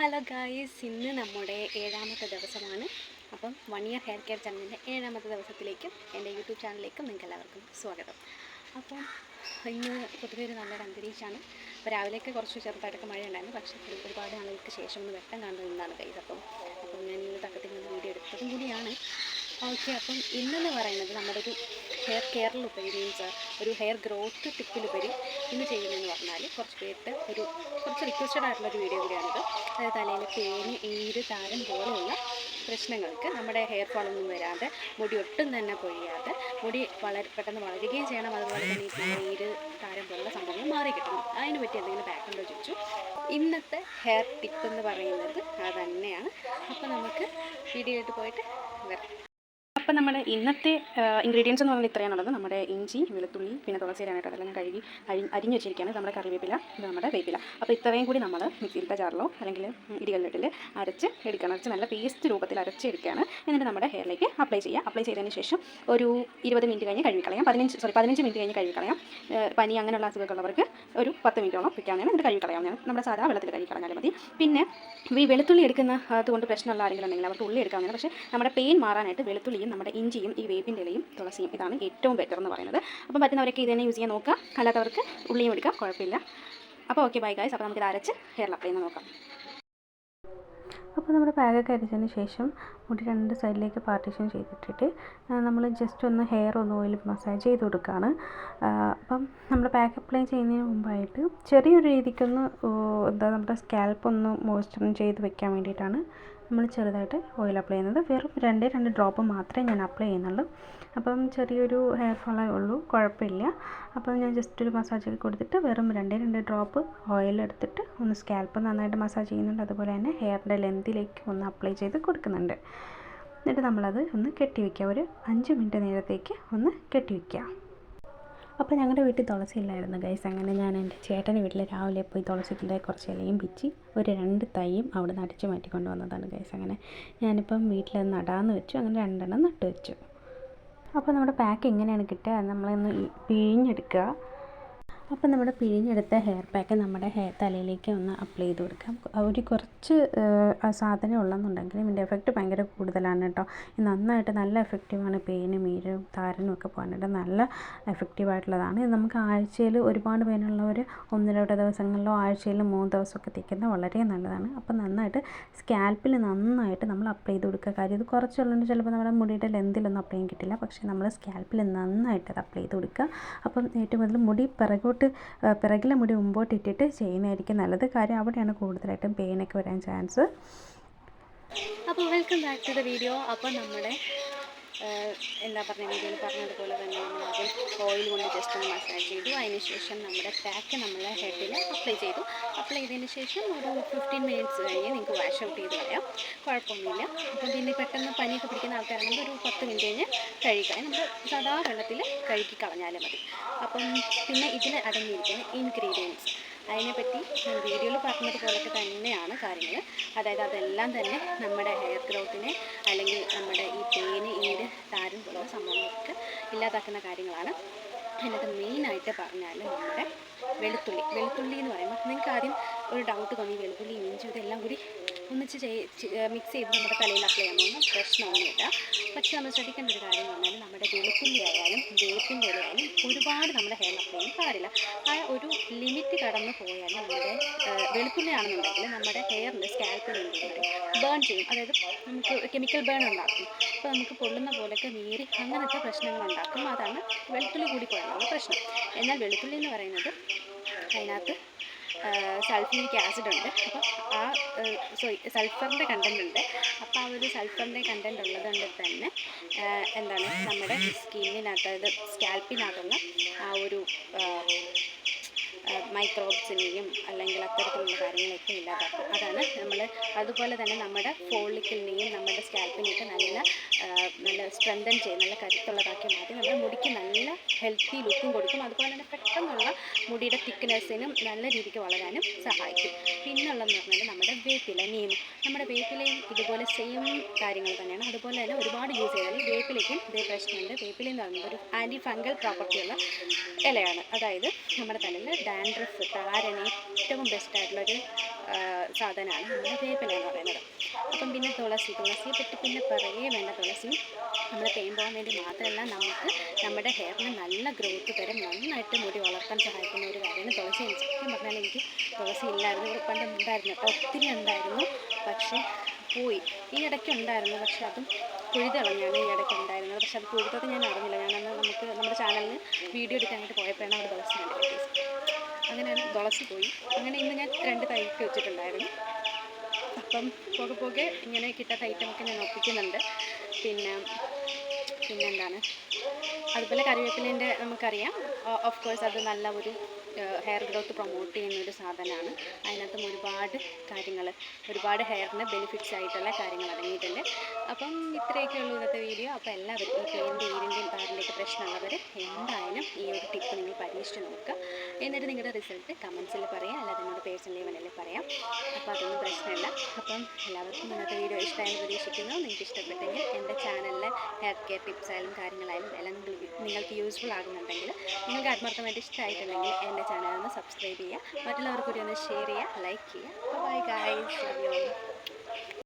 Hello guys ഇന്ന് നമ്മുടെ ഏഴാമത്തെ ദിവസമാണ്. അപ്പം വൺ ഇയർ ഹെയർ കെയർ ചാനലിന്റെ ഏഴാമത്തെ ദിവസത്തിലേക്കും എന്റെ യൂട്യൂബ് ചാനലിലേക്കും നിങ്ങൾക്ക് എല്ലാവർക്കും സ്വാഗതം. അപ്പം ഇന്ന് പൊതുവെ ഒരു നല്ലൊരു അന്തരീക്ഷമാണ്. അപ്പോൾ രാവിലെയൊക്കെ കുറച്ച് ചെറുതായിട്ടൊക്കെ മഴ ഉണ്ടായിരുന്നു പക്ഷേ ഒരുപാട് നാളുകൾക്ക് ശേഷം ഒന്ന് വെട്ടം കാണുന്ന നിന്നാണ് ഗൈസ് അപ്പം അപ്പം ഞാൻ ഇന്ന് തക്കത്തിൽ നിന്ന് വീഡിയോ എടുത്തതും കൂടിയാണ്. ഓക്കെ അപ്പം ഇന്നെന്ന് പറയുന്നത് നമ്മുടെ ഒരു ഹെയർ കെയറിലുപരി മീൻസ് ഒരു ഹെയർ ഗ്രോത്ത് ടിപ്പിലുപരി ഇന്ന് ചെയ്യുന്നതെന്ന് പറഞ്ഞാൽ കുറച്ച് പേരുടെ ഒരു കുറച്ച് റിക്വസ്റ്റഡ് ആയിട്ടുള്ള ഒരു വീഡിയോ കൂടിയാണിത്. അതായത് തലയിൽ പേന് ഏത് താരം പോലെയുള്ള പ്രശ്നങ്ങൾക്ക് നമ്മുടെ ഹെയർ ഫോളൊന്നും വരാതെ മുടി ഒട്ടും തന്നെ പൊഴിയാതെ മുടി വളരെ പെട്ടെന്ന് വളരുകയും ചെയ്യണം. അതുപോലെ തന്നെ ഈ ഏത് താരം പോലുള്ള സംഭവങ്ങൾ മാറി കിട്ടണം. അതിന് പറ്റി എന്തെങ്കിലും ബാക്കുണ്ടോ ചോദിച്ചു. ഇന്നത്തെ ഹെയർ ടിപ്പ് എന്ന് പറയുന്നത് അത് തന്നെയാണ്. അപ്പോൾ നമുക്ക് വീഡിയോ ആയിട്ട് പോയിട്ട് വരാം. അപ്പോൾ നമ്മുടെ ഇന്നത്തെ ഇൻഗ്രീഡിയൻസ് എന്ന് പറഞ്ഞാൽ ഇത്രയാണുള്ളത്. നമ്മുടെ ഇഞ്ചി വെളുത്തുള്ളി പിന്നെ തുളസി ഇടാനായിട്ട് അതെല്ലാം കഴുകി അരി അരിഞ്ഞ് വെച്ചിരിക്കുകയാണ്. നമ്മുടെ കറിവേപ്പില ഇത് നമ്മുടെ വേപ്പില. അപ്പോൾ ഇത്രയും കൂടി നമ്മൾ മിക്സിയിലത്തെ ജാറിലോ അല്ലെങ്കിൽ ഇടികളിലിട്ടിൽ അരച്ച് എടുക്കണം അരച്ച് നല്ല പേസ്റ്റ് രൂപത്തിൽ അരച്ചെടുക്കുകയാണ് എന്നിട്ട് നമ്മുടെ ഹെയറിലേക്ക് അപ്ലൈ ചെയ്യുക. അപ്ലൈ ചെയ്തതിന് ശേഷം ഒരു ഇരുപത് മിനിറ്റ് കഴിഞ്ഞ് കഴുകിക്കളയാം. പതിനഞ്ച് സോറി പതിനഞ്ച് മിനിറ്റ് കഴിഞ്ഞ് കഴുകിക്കളയാം. പനി അങ്ങനെയുള്ള അസുഖങ്ങളുള്ളവർക്ക് ഒരു പത്ത് മിനിറ്റോളം വെക്കാവുന്നതാണ് എന്നിട്ട് കഴുകിക്കളയാം നമ്മുടെ സാധാ വെള്ളത്തിൽ കഴുകിക്കളഞ്ഞാൽ മതി. പിന്നെ ഈ വെളുത്തുള്ളി എടുക്കുന്ന അതുകൊണ്ട് പ്രശ്നമുള്ള ആരെങ്കിലും ഉണ്ടെങ്കിൽ അവർക്ക് ഉള്ളി എടുക്കാവുന്നതാണ്. പക്ഷേ നമ്മുടെ പെയിൻ മാറാനായിട്ട് വെളുത്തുള്ളിയും നമ്മുടെ ഇഞ്ചിയും ഈ വേപ്പിന്റെ ഇലയും തുളസിയും ഇതാണ് ഏറ്റവും ബെറ്റർ എന്ന് പറയുന്നത്. അപ്പം പറ്റുന്നവരൊക്കെ ഇത് തന്നെ യൂസ് ചെയ്യാൻ നോക്കുക. അല്ലാത്തവർക്ക് ഉള്ളിയും എടുക്കാം കുഴപ്പമില്ല. അപ്പോൾ ഓക്കെ ബൈ ഗായ്സ് അപ്പോൾ നമുക്ക് ഇത് അരച്ച് ഹെയറിൽ അപ്ലൈ ചെയ്യുന്നത് നോക്കാം. അപ്പോൾ നമ്മുടെ പാക്കൊക്കെ അരച്ചതിന് ശേഷം മുടി രണ്ട് സൈഡിലേക്ക് പാർട്ടീഷൻ ചെയ്തിട്ടിട്ട് നമ്മൾ ജസ്റ്റ് ഒന്ന് ഹെയർ ഒന്ന് ഓയിൽ മസാജ് ചെയ്ത് കൊടുക്കുകയാണ്. അപ്പം നമ്മൾ പാക്ക് അപ്ലൈ ചെയ്യുന്നതിന് മുമ്പായിട്ട് ചെറിയൊരു രീതിക്കൊന്ന് എന്താ നമ്മുടെ സ്കാൽപ്പ് ഒന്ന് മോയ്സ്ചർ ചെയ്ത് വെക്കാൻ വേണ്ടിയിട്ടാണ് നമ്മൾ ചെറുതായിട്ട് ഓയിൽ അപ്ലൈ ചെയ്യുന്നത്. വെറും രണ്ട് രണ്ട് ഡ്രോപ്പ് മാത്രമേ ഞാൻ അപ്ലൈ ചെയ്യുന്നുള്ളൂ. അപ്പം ചെറിയൊരു ഹെയർ ഫോളേ ഉള്ളൂ കുഴപ്പമില്ല. അപ്പം ഞാൻ ജസ്റ്റ് ഒരു മസാജ് ഒക്കെ കൊടുത്തിട്ട് വെറും രണ്ട് രണ്ട് ഡ്രോപ്പ് ഓയിൽ എടുത്തിട്ട് ഒന്ന് സ്കാൽപ്പ് നന്നായിട്ട് മസാജ് ചെയ്യുന്നുണ്ട്. അതുപോലെ തന്നെ ഹെയറിന്റെ ലെന്തിലേക്ക് ഒന്ന് അപ്ലൈ ചെയ്ത് കൊടുക്കുന്നുണ്ട്. എന്നിട്ട് നമ്മളത് ഒന്ന് കെട്ടി വയ്ക്കുക ഒരു അഞ്ച് മിനിറ്റ് നേരത്തേക്ക് ഒന്ന് കെട്ടി വയ്ക്കുക അപ്പോൾ ഞങ്ങളുടെ വീട്ടിൽ തുളസി ഇല്ലായിരുന്നു ഗൈസ് അങ്ങനെ ഞാൻ എന്റെ ചേട്ടന്റെ വീട്ടിൽ രാവിലെ പോയി തുളസിന്റെ കുറച്ച് ഇലയും പിച്ചി ഒരു രണ്ട് തൈയും അവിടെ നിന്ന് അടിച്ച് മാറ്റിക്കൊണ്ട് വന്നതാണ് ഗൈസ് അങ്ങനെ ഞാനിപ്പം വീട്ടിൽ നടാന്ന് വെച്ചു. അങ്ങനെ രണ്ടെണ്ണം നട്ടു വെച്ചു. അപ്പോൾ നമ്മുടെ പാക്ക് എങ്ങനെയാണ് കിട്ടുക? നമ്മൾ ഈ പിഴിഞ്ഞെടുക്കുക. അപ്പോൾ നമ്മുടെ പിഴിഞ്ഞെടുത്ത ഹെയർ പാക്ക് നമ്മുടെ ഹെയർ തലയിലേക്ക് ഒന്ന് അപ്ലൈ ചെയ്ത് കൊടുക്കാം. ഒരു കുറച്ച് സാധനം ഉള്ളെന്നുണ്ടെങ്കിലും ഇതിന്റെ എഫക്റ്റ് ഭയങ്കര കൂടുതലാണ് കേട്ടോ. നന്നായിട്ട് നല്ല എഫക്റ്റീവാണ് പെയിനും ഈരും താരനും ഒക്കെ പോകാനായിട്ട് നല്ല എഫക്റ്റീവായിട്ടുള്ളതാണ് ഇത് നമുക്ക് ആഴ്ചയിൽ ഒരുപാട് പേരുള്ളവർ ഒന്ന് രണ്ട് ദിവസങ്ങളിലോ ആഴ്ചയിൽ മൂന്ന് ദിവസമൊക്കെ തേക്കുന്നത് വളരെ നല്ലതാണ്. അപ്പോൾ നന്നായിട്ട് സ്കാൽപ്പിൽ നന്നായിട്ട് നമ്മൾ അപ്ലൈ ചെയ്ത് കൊടുക്കുക. കാര്യം ഇത് കുറച്ചുള്ളതുകൊണ്ട് ചിലപ്പോൾ നമ്മുടെ മുടിയുടെ ലെന്തിലൊന്നും അപ്ലൈ ചെയ്യാൻ കിട്ടില്ല. പക്ഷേ നമ്മൾ സ്കാൽപ്പിൽ നന്നായിട്ട് അത് അപ്ലൈ ചെയ്ത് കൊടുക്കുക. അപ്പം ഏറ്റവും കൂടുതൽ മുടി പിറകോട്ട് ആ, പിറകിലെ മുടി മുമ്പോട്ട് ഇട്ടിട്ട് ചെയ്യുന്നതായിരിക്കും നല്ലത്. കാര്യം അവിടെയാണ് കൂടുതലായിട്ടും പെയിനൊക്കെ വരാൻ ചാൻസ്. അപ്പോൾ welcome back to the video അപ്പോൾ നമ്മുടെ എന്താ പറഞ്ഞ വീഡിയോയിൽ പറഞ്ഞതുപോലെ തന്നെ നമ്മൾ ആദ്യം ഓയിൽ കൊണ്ട് ജസ്റ്റ് ഒന്ന് മസാജ് ചെയ്തു. അതിന് ശേഷം നമ്മുടെ പാക്ക് നമ്മൾ ഹെഡിൽ അപ്ലൈ ചെയ്തു. അപ്ലൈ ചെയ്തതിന് ശേഷം ഒരു ഫിഫ്റ്റീൻ മിനിറ്റ്സ് കഴിഞ്ഞ് നിങ്ങൾക്ക് വാഷ് ഔട്ട് ചെയ്ത് കളയാം. കുഴപ്പമൊന്നുമില്ല. അപ്പം പിന്നെ പെട്ടെന്ന് പനിയൊക്കെ പിടിക്കുന്ന ആൾക്കാരാണെങ്കിൽ ഒരു പത്ത് മിനിറ്റ് കഴിഞ്ഞ് കഴുകിക്കളയാം നമ്മൾ സാധാ വെള്ളത്തിൽ കഴുകി കളഞ്ഞാലും മതി. അപ്പം പിന്നെ ഇതിൽ അടങ്ങിയിരിക്കുന്ന ഇൻഗ്രീഡിയൻസ് അതിനെപ്പറ്റി വീഡിയോയിൽ പറഞ്ഞതുപോലൊക്കെ തന്നെയാണ് കാര്യങ്ങൾ. അതായത് അതെല്ലാം തന്നെ നമ്മുടെ ഹെയർ ഗ്രോത്തിനെ അല്ലെങ്കിൽ നമ്മുടെ ഈ പേന് ഈട് താരൻ പോലുള്ള സംഭവങ്ങളൊക്കെ ഇല്ലാതാക്കുന്ന കാര്യങ്ങളാണ്. അതിനകത്ത് മെയിനായിട്ട് പറഞ്ഞാൽ നമ്മുടെ വെളുത്തുള്ളി. വെളുത്തുള്ളി എന്ന് പറയുമ്പോൾ നിങ്ങൾക്ക് ആദ്യം ഒരു ഡൗട്ട് തോന്നി വെളുത്തുള്ളി ഇഞ്ചി ഇതെല്ലാം കൂടി ഒന്നിച്ച് മിക്സ് ചെയ്ത് നമ്മുടെ തലയിൽ അപ്ലൈ ചെയ്യാമെന്ന് പ്രശ്നമൊന്നുമില്ല പക്ഷെ നമ്മൾ ശ്രദ്ധിക്കേണ്ട ഒരു കാര്യം പറഞ്ഞാൽ നമ്മുടെ വെളുത്തുള്ളി ആയാലും വേപ്പിന്റെ ഇലയായാലും ഒരുപാട് നമ്മുടെ ഹെയർ അപ്ലൈ ചെയ്യാൻ പാടില്ല. ആ ഒരു ലിമിറ്റ് കടന്നു പോയാൽ നമ്മുടെ വെളുത്തുള്ളി നമ്മുടെ ഹെയറിന്റെ സ്കാൽപ്പിൽ ബേൺ ചെയ്യും. അതായത് നമുക്ക് കെമിക്കൽ ബേൺ ഉണ്ടാക്കും. അപ്പോൾ നമുക്ക് പൊള്ളുന്ന പോലെയൊക്കെ നീരി അങ്ങനത്തെ പ്രശ്നങ്ങൾ ഉണ്ടാക്കും. അതാണ് വെളുത്തുള്ളി കൂടി പോയാലുള്ള പ്രശ്നം. എന്നാൽ വെളുത്തുള്ളി എന്ന് പറയുന്നത് അതിനകത്ത് സൾഫ്യൂരിക് ആസിഡ് ഉണ്ട്. അപ്പോൾ ആ സോറി സൾഫറിന്റെ കണ്ടന്റ് ഉണ്ട്. അപ്പോൾ ആ ഒരു സൾഫറിന്റെ കണ്ടന്റ് ഉള്ളത് കൊണ്ട് തന്നെ എന്താണ് നമ്മുടെ സ്കിന്നിനകത്ത് അതായത് സ്കാൽപ്പിനകത്തുള്ള ആ ഒരു മൈക്രോബ്സിനെയും അല്ലെങ്കിൽ അത്തരത്തിലുള്ള കാര്യങ്ങളൊക്കെ ഇല്ലാതാക്കും. അതാണ് നമ്മൾ അതുപോലെ തന്നെ നമ്മുടെ ഫോളിക്കിളിനെയും നമ്മുടെ സ്കാൽപ്പിനെയൊക്കെ നല്ല നല്ല സ്ട്രെങ്തൻ ചെയ്യും നല്ല കരുത്തുള്ളതാക്കി മാറ്റി നമ്മുടെ മുടിക്ക് നല്ല ഹെൽത്തി ലുക്കും കൊടുക്കും. അതുപോലെ തന്നെ പെട്ടെന്നുള്ള മുടിയുടെ തിക്നെസ്സിനും നല്ല രീതിക്ക് വളരാനും സഹായിക്കും. പിന്നുള്ളതെന്ന് പറഞ്ഞാൽ നമ്മുടെ വേപ്പില നീം നമ്മുടെ വേപ്പിലയും ഇതുപോലെ സെയിം കാര്യങ്ങൾ തന്നെയാണ്. അതുപോലെ തന്നെ ഒരുപാട് യൂസ് ചെയ്താൽ വേപ്പിലയ്ക്കും ഇതേ പ്രശ്നമുണ്ട്. വേപ്പില എന്ന് പറയുന്നത് ഒരു ആന്റി ഫംഗൽ പ്രോപ്പർട്ടിയുള്ള ഇലയാണ്. അതായത് നമ്മുടെ തലയിൽ ഡാൻഡ്രഫ് താരന് ഏറ്റവും ബെസ്റ്റായിട്ടുള്ളൊരു സാധനമാണ്. നമ്മുടെ വേപ്പില എന്ന് പറയുന്നത്. അപ്പം പിന്നെ തുളസി തുളസിയെ പറ്റി പിന്നെ പറയേ വേണ്ട തുളസി. നമ്മൾ പെയിൻ പോകാൻ വേണ്ടി മാത്രമല്ല നമുക്ക് നമ്മുടെ ഹെയറിന് നല്ല ഗ്രോത്ത് തരും. നന്നായിട്ട് മുടി വളർത്താൻ സഹായിക്കുന്ന ഒരു കാര്യമാണ് തുളസി. സത്യം പറഞ്ഞാൽ എനിക്ക് തുളസി ഇല്ലായിരുന്നു. ഇവിടെ പണ്ട് ഉണ്ടായിരുന്നു. അപ്പോൾ ഒത്തിരി ഉണ്ടായിരുന്നു. പക്ഷേ പോയി. ഈ ഇടയ്ക്ക് ഉണ്ടായിരുന്നു. പക്ഷെ അതും കുഴുതളഞ്ഞാണ് ഈ ഇടയ്ക്ക് ഉണ്ടായിരുന്നത്. പക്ഷെ അത് പുഴുതൊക്കെ ഞാൻ അറിഞ്ഞില്ല. ഞാനന്ന് നമുക്ക് നമ്മുടെ ചാനലിൽ വീഡിയോ എടുക്കാനായിട്ട് പോയപ്പോഴാണ് അവിടെ തുളസി കണ്ടത്. അങ്ങനെയാണ് തുളസി പോയി. അങ്ങനെ ഇന്ന് ഞാൻ രണ്ട് തൈക്ക് വെച്ചിട്ടുണ്ടായിരുന്നു. അപ്പം പോകെ പോകെ ഇങ്ങനെ കിട്ടാത്ത ഐറ്റമൊക്കെ ഞാൻ ഒപ്പിക്കുന്നുണ്ട്. പിന്നെ പിന്നെന്താണ്? അതുപോലെ കറിവേപ്പിലേന്റെ നമുക്കറിയാം. ഓഫ് കോഴ്സ് അത് നല്ല ഒരു ഹെയർ ഗ്രോത്ത് പ്രൊമോട്ട് ചെയ്യുന്ന ഒരു സാധനമാണ്. അതിനകത്തും ഒരുപാട് കാര്യങ്ങൾ ഒരുപാട് ഹെയറിന് ബെനിഫിറ്റ്സ് ആയിട്ടുള്ള കാര്യങ്ങൾ അടങ്ങിയിട്ടുണ്ട്. അപ്പം ഇത്രയൊക്കെ ഉള്ളു ഇന്നത്തെ വീഡിയോ അപ്പോൾ എല്ലാവരും ഈ പേരിന്റെ ഈരിന്റെയും പാരിന്റെയൊക്കെ പ്രശ്നമുള്ളവർ എന്തായാലും ഈ ഒരു ടിപ്പ് നിങ്ങൾ പരീക്ഷിച്ച് നോക്കുക. എന്നിട്ട് നിങ്ങളുടെ റിസൾട്ട് കമൻസിൽ പറയാം. അല്ലാതെ നിങ്ങളുടെ പേഴ്സണലി വേണമെങ്കിൽ പറയാം. അപ്പോൾ അതൊന്നും പ്രശ്നമില്ല. അപ്പം എല്ലാവർക്കും ഇന്നത്തെ വീഡിയോ ഇഷ്ടമായെന്ന് പ്രതീക്ഷിക്കുന്നു. നിങ്ങൾക്ക് ഇഷ്ടപ്പെട്ടെങ്കിൽ എന്റെ ചാനലിലെ ഹെയർ കെയർ ടിപ്സ് ആയാലും കാര്യങ്ങളായാലും എല്ലാം നിങ്ങൾ- നിങ്ങൾക്ക് യൂസ്ഫുൾ ആകുന്നുണ്ടെങ്കിൽ നിങ്ങൾക്ക് ആത്മാർത്ഥമായിട്ട് ഇഷ്ടമായിട്ടുണ്ടെങ്കിൽ എന്റെ ചാനൽ ഒന്ന് സബ്സ്ക്രൈബ് ചെയ്യുക. മറ്റുള്ളവർക്ക് കൂടി ഒന്ന് ഷെയർ ചെയ്യുക. ലൈക്ക് ചെയ്യുക. Bye guys love